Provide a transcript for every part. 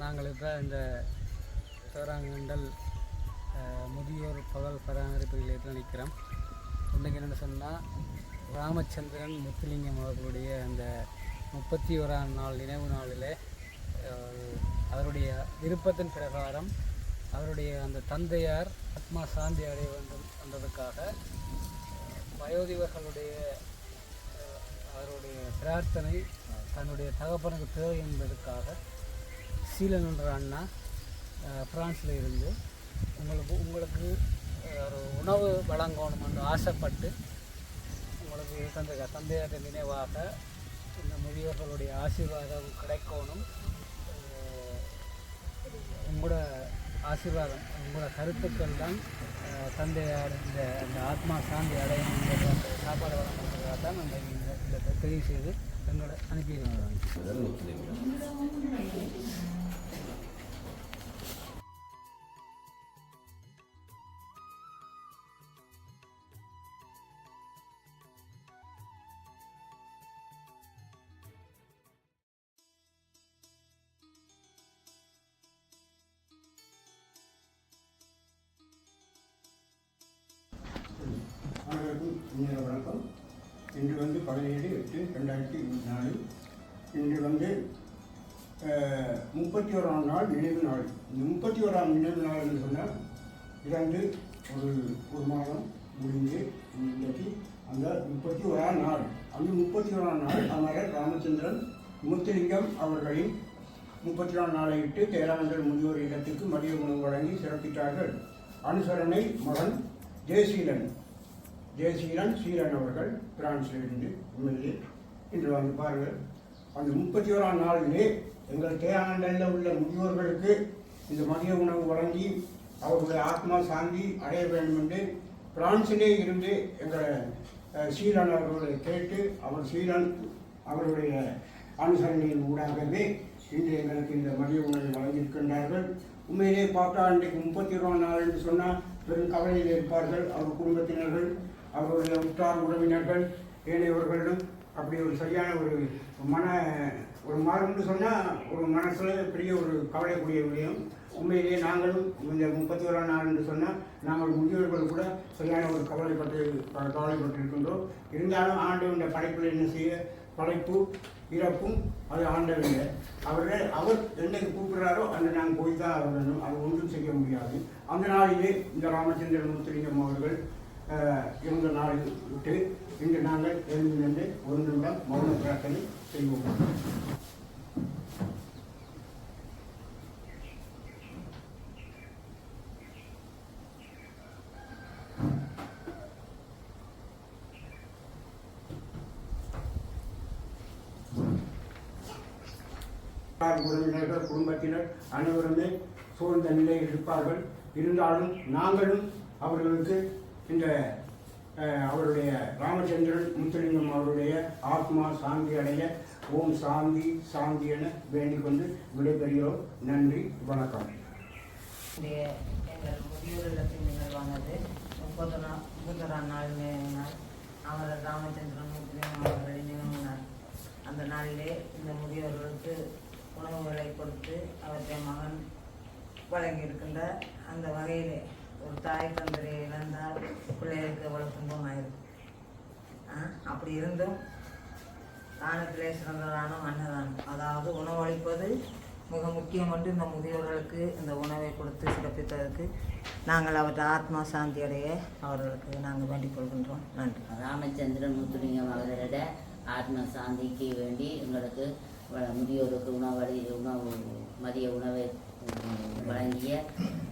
நாங்கள் இப்போ இந்த தேராங்கண்டல் முதியோர் பகல் பராமரிப்பு நிலையத்தில் நிற்கிறோம். இன்றைக்கி என்னென்னு சொன்னால் ராமச்சந்திரன் முத்துலிங்கம் அவர்களுடைய அந்த முப்பத்தி ஓராம் நாள் நினைவு நாளில் அவருடைய விருப்பத்தின் பிரகாரம் அவருடைய அந்த தந்தையார் ஆத்மா சாந்தி அடைய வேண்டும் என்றதுக்காக வயோதிபர்களுடைய அவருடைய பிரார்த்தனை தன்னுடைய தகப்பனுக்கு தேவை என்பதற்காக சீலனுன்ற அண்ணா ஃப்ரான்ஸில் இருந்து உங்களுக்கு உங்களுக்கு ஒரு உணவு வழங்கணும் என்று ஆசைப்பட்டு உங்களுக்கு தந்த தந்தையார் நினைவாக இந்த முதியோர்களுடைய ஆசீர்வாதம் கிடைக்கணும் உங்களோட ஆசீர்வாதம் உங்களோட கருத்துக்கள் தான் தந்தையார் இந்த அந்த ஆத்மா சாந்தி அடையணும் சாப்பாடு வழங்குறதுக்காக தான் நம்ம இந்த தெரிவு செய்து எங்களை அனுப்பி அனைவருக்கும் இனிய வணக்கம். இன்று வந்து பதினேழு எட்டு ரெண்டாயிரத்தி இருபத்தி நாலு. இன்று வந்து முப்பத்தி ஓராம் நாள் நினைவு நாள். இந்த முப்பத்தி ஓராம் நினைவு நாள் என்று சொன்னால் இறந்து ஒரு ஒரு மாதம் முடிஞ்சு இன்றைக்கு அந்த முப்பத்தி ஓராம் நாள் அந்த முப்பத்தி ஓராம் நாள் அமரர் ராமச்சந்திரன் முத்துலிங்கம் அவர்களின் முப்பத்தி நாலு நாளையிட்டு தேராமந்தர் முதியோர் இல்லத்துக்கு மதிய உணவு வழங்கி சிறப்பித்தார்கள். அனுசரணை மகன் ஜெயசீலன். ஜெயசீலன் சீலன் அவர்கள் பிரான்சிலிருந்து எம்எல்ஏ இன்று வந்து பாருங்கள். அந்த முப்பத்தி ஓராம் நாளிலே எங்கள் தேராண்டலில் உள்ள முதியோர்களுக்கு இந்த மதிய உணவு வழங்கி அவர்களுடைய ஆத்மா சாந்தி அடைய வேண்டும் என்று பிரான்சிலே இருந்து எங்களை அஹ், சீலன் அவர்களை கேட்டு அவர் சீலன் அவருடைய அனுசரணையின் ஊடாகவே இன்று எங்களுக்கு இந்த மதிய உணவை வழங்கியிருக்கின்றார்கள். உண்மையிலே பார்த்தா இன்றைக்கு முப்பத்தி ஓராம் நாள் என்று சொன்னால் பெரும் கவலையில் இருப்பார்கள். அவர் குடும்பத்தினர்கள் அவருடைய உற்றார் உறவினர்கள் ஏனையவர்களிடம் அப்படி ஒரு சரியான ஒரு மன ஒரு மாறும்னு சொன்னால் ஒரு மனசில் பெரிய ஒரு கவலைக்கூடிய விடயம். உண்மையிலேயே நாங்களும் இந்த முப்பத்தி ஓராம் நாள் என்று சொன்னால் நாங்கள் முதியோர்கள் கூட சரியான ஒரு கவலைப்பட்டு கவலைப்பட்டிருக்கின்றோம். இருந்தாலும் ஆண்டவனுடைய படைப்பில் என்ன செய்ய படைப்பு இறப்பும் அது ஆண்டவில்லை அவர்கள் அவர் என்னைக்கு கூப்பிடுறாரோ அந்த நாங்கள் போய் தான் ஆகணும். அது ஒன்றும் செய்ய முடியாது. அந்த நாளிலே இந்த ராமச்சந்திரன் முத்துலிங்கம் அவர்கள் அஹ், இறந்த விட்டு இன்று நாங்கள் எழுந்து நின்று ஒரு நிமிடம் மௌன பிரார்த்தனை செய்வோம். உறவினர்கள் குடும்பத்தினர் அனைவருமே சூழ்ந்த நிலையில் இருப்பார்கள். இருந்தாலும் நாங்களும் அவர்களுக்கு இந்த அவருடைய ராமச்சந்திரன் முத்துலிங்கம் அவருடைய ஆத்மா சாந்தி அடைய ஓம் சாந்தி சாந்தி என வேண்டிக் கொண்டு விடைபெறுகிறோம். நன்றி வணக்கம். இன்றைய எங்கள் முதியோர் இல்லத்தின் நிகழ்வானது முப்பது நாள் முப்பத்தொராம் நாள் அவர் ராமச்சந்திரன் முத்துலிங்கம் அவர்களை நினைவினார் அந்த நாளிலே இந்த முதியோர்களுக்கு உணவுகளை கொடுத்து அவற்றை மகன் வழங்கியிருக்கின்ற அந்த வகையிலே ஒரு தாய் தந்தரை இழந்தால் பிள்ளைகளுக்கு எவ்வளோ துன்பமாயிருக்கும் அப்படி இருந்தும் தானத்திலே சிறந்ததான அன்னதானம் அதாவது உணவளிப்பது மிக முக்கியம் என்று இந்த முதியோர்களுக்கு இந்த உணவை கொடுத்து சிறப்பித்ததற்கு நாங்கள் அவற்றை ஆத்மா சாந்தி அடைய அவர்களுக்கு நாங்கள் வேண்டிக் கொள்கின்றோம். நன்றி. ராமச்சந்திரன் முத்துலிங்க அவர்களோட ஆத்ம சாந்திக்கு வேண்டி எங்களுக்கு வ- முதியோருக்கு உணவு உணவு மதிய உணவை வழங்கிய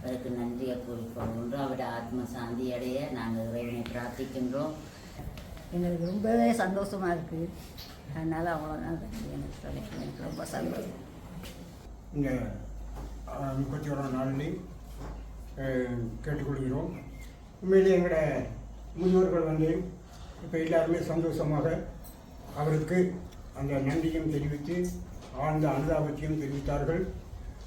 அதற்கு நன்றியை கூறிக்கொள்கின்றோம் அவருடைய ஆத்ம சாந்தி அடைய நாங்கள் இறைவனை பிரார்த்திக்கின்றோம். எங்களுக்கு ரொம்பவே சந்தோஷமாக இருக்குது அதனால் அவ்வளோதான் எனக்கு சொல்ல எனக்கு ரொம்ப சந்தோஷம். இந்த அஹ், முப்பத்தி ஓராம் நாளிலே கேட்டுக்கொள்கிறோம். உண்மையிலே எங்களோட முதியோர்கள் வந்து இப்போ எல்லாருமே சந்தோஷமாக அவருக்கு அந்த நன்றியும் தெரிவித்து ஆழ்ந்த அனுதாபத்தையும் தெரிவித்தார்கள்.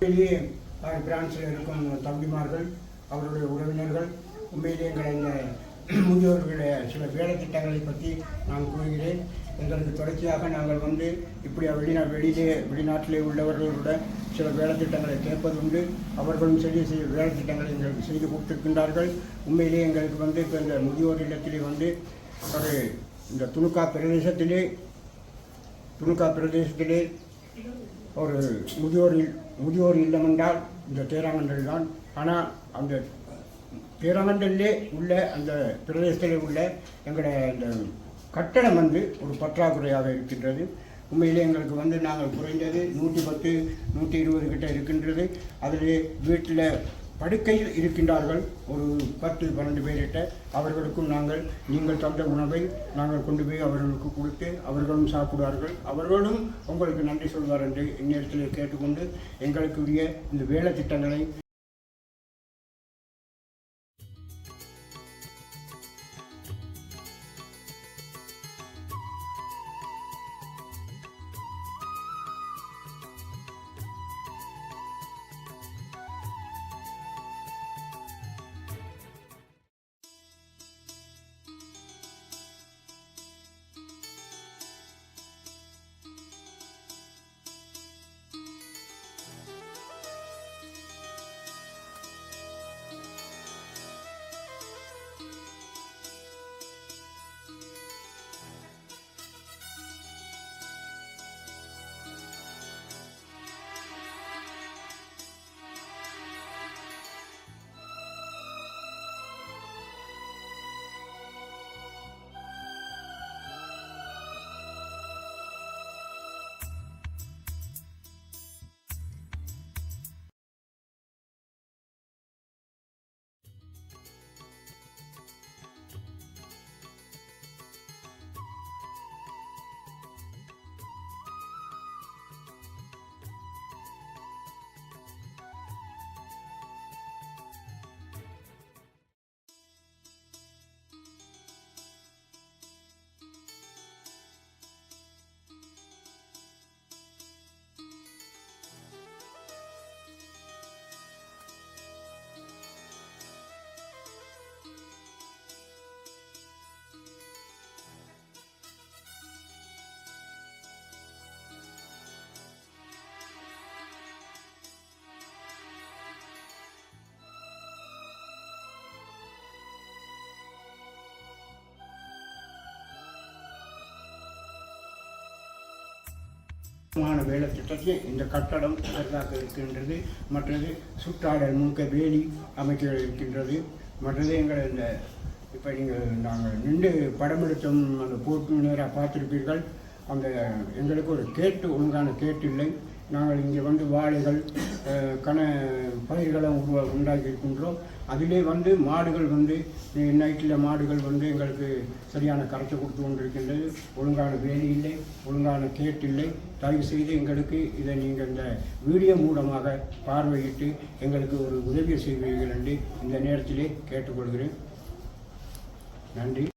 உண்மையிலேயே அஹ், பிரான்சில் இருக்கும் தம்பிமார்கள் அவருடைய உறவினர்கள் உண்மையிலேயே எங்கள் இந்த முதியோர்களுடைய சில வேலைத்திட்டங்களை பற்றி நான் கூறுகிறேன். எங்களுக்கு தொடர்ச்சியாக நாங்கள் வந்து இப்படி வெளிநா வெளியிலே வெளிநாட்டிலே உள்ளவர்களோட சில வேலைத்திட்டங்களை கேட்பதுண்டு. அவர்களும் சரி சில வேலைத்திட்டங்களை எங்களுக்கு செய்து கொடுத்திருக்கின்றார்கள். உண்மையிலே எங்களுக்கு வந்து இப்போ இந்த முதியோர் இல்லத்திலே வந்து ஒரு இந்த துணுக்கா பிரதேசத்திலே துணுக்கா பிரதேசத்திலே ஒரு முதியோர் இல்- முதியோர் இல்லம் என்றால் இந்த தேராங்கண்டல் தான். ஆனால் அந்த தேராங்கண்டல்லே உள்ள அந்த பிரதேசத்திலே உள்ள எங்களுடைய இந்த கட்டடம் வந்து ஒரு பற்றாக்குறையாக இருக்கின்றது. உண்மையிலே எங்களுக்கு வந்து நாங்கள் குறைந்தது நூற்றி பத்து நூற்றி இருபது கிட்ட இருக்கின்றது. அதிலே வீட்டில் படுக்கையில் இருக்கின்றார்கள். ஒரு பத்து பன்னெண்டு பேரிட்ட அவர்களுக்கும் நாங்கள் நீங்கள் தந்த உணவை நாங்கள் கொண்டு போய் அவர்களுக்கு கொடுத்து அவர்களும் சாப்பிடுவார்கள். அவர்களும் உங்களுக்கு நன்றி சொல்வார் என்று இந்நேரத்தில் கேட்டுக்கொண்டு எங்களுக்குரிய இந்த வேலை திட்டங்களை மான வேலை திட்டத்தில் இந்த கட்டடம் அதற்காக இருக்கின்றது. மற்றது சுற்றாடல் முழுக்க வேலி அமைக்க இருக்கின்றது. மற்றது எங்கள் இந்த இப்போ நீங்கள் நாங்கள் நின்று படம் எடுத்தோம் அந்த போட்டு நேராக பார்த்துருப்பீர்கள். அந்த எங்களுக்கு ஒரு கேட்டு ஒழுங்கான கேட்டு இல்லை. நாங்கள் இங்கே வந்து வாழைகள் கன பயிர்களை உருவா உண்டாக்கியிருக்கின்றோம். அதிலே வந்து மாடுகள் வந்து நைட்டில் மாடுகள் வந்து எங்களுக்கு சரியான கரைச்சி கொடுத்து கொண்டிருக்கின்றது. ஒழுங்கான வேலி இல்லை ஒழுங்கான கேட்டு இல்லை. தயவு செய்து எங்களுக்கு இதை நீங்கள் இந்த வீடியோ மூலமாக பார்வையிட்டு எங்களுக்கு ஒரு உதவி செய்வீர்கள் என்று இந்த நேரத்திலே கேட்டுக்கொள்கிறேன். நன்றி.